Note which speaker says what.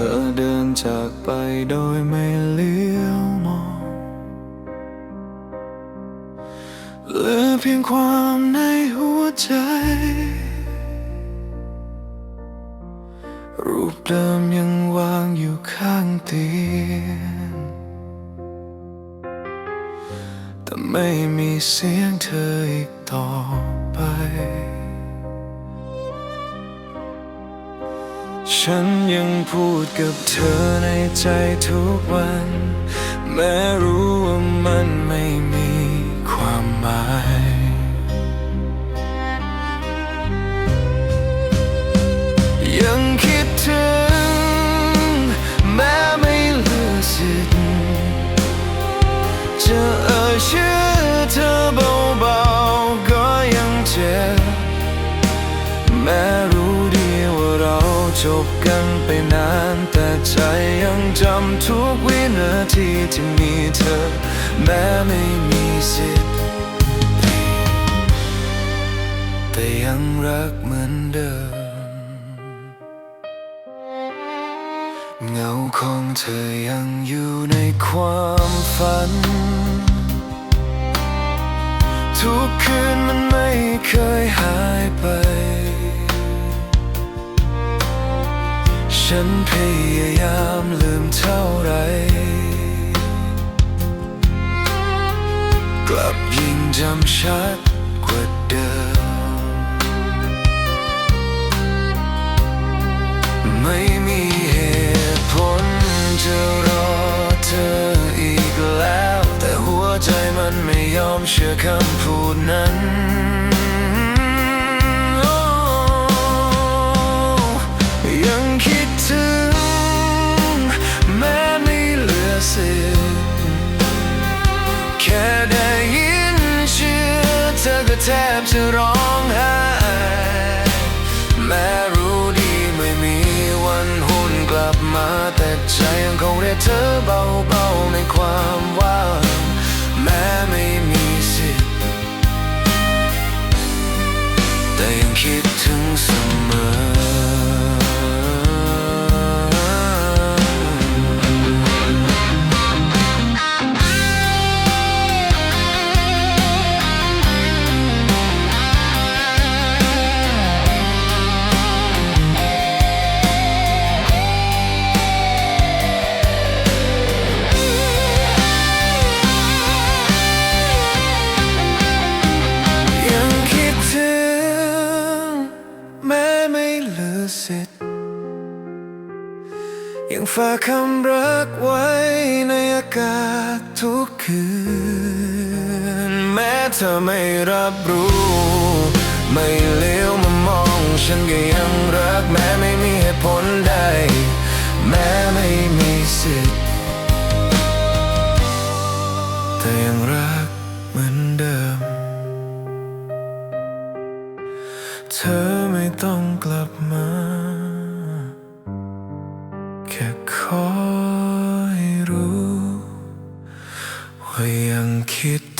Speaker 1: ธอเดินจากไปโดยไม่เลี้ยวมอง เหลือเพียงความในหัวใจ รูปเดิมยังวางอยู่ข้างเตียง แต่ไม่มีเสียงเธออีกต่อไป ฉันยังพูดกับเธอในใจทุกวัน แม้รู้ว่ามันไม่มีความหมาย บกันไปนาน แต่ใจยังจำทุกวินาทีที่มีเธอ แม้ไม่มีสิทธิ์แต่ยังรักเหมือนเดิม เงาของเธอยังอยู่ในความฝัน ทุกคืนมันไม่เคยหายไป ฉันพยายามลืมเท่าไร กลับยิ่งจำชัดกว่าเดิม ไม่มีเหตุผลจะรอเธออีกแล้ว แต่หัวใจมันไม่ยอมเชื่อคำพูดนั้น แค่ได้ยินชื่อเธอก็แทบจะร้องไห้แม้รู้ดีไม่มีวันหุ่นกลับมา แต่ใจยังคงเรียกเธอเบาๆในความ ยังฝากคำรักไว้ในอากาศทุกคืน แม้เธอไม่รับรู้ ไม่เลี้ยวมามอง ฉันก็ยังรักแม้ไม่มีเหตุผลใด แม้ไม่มีสิทธิ์แต่ยังรักเหมือนเดิม เธอไม่ต้องกลับมา ให้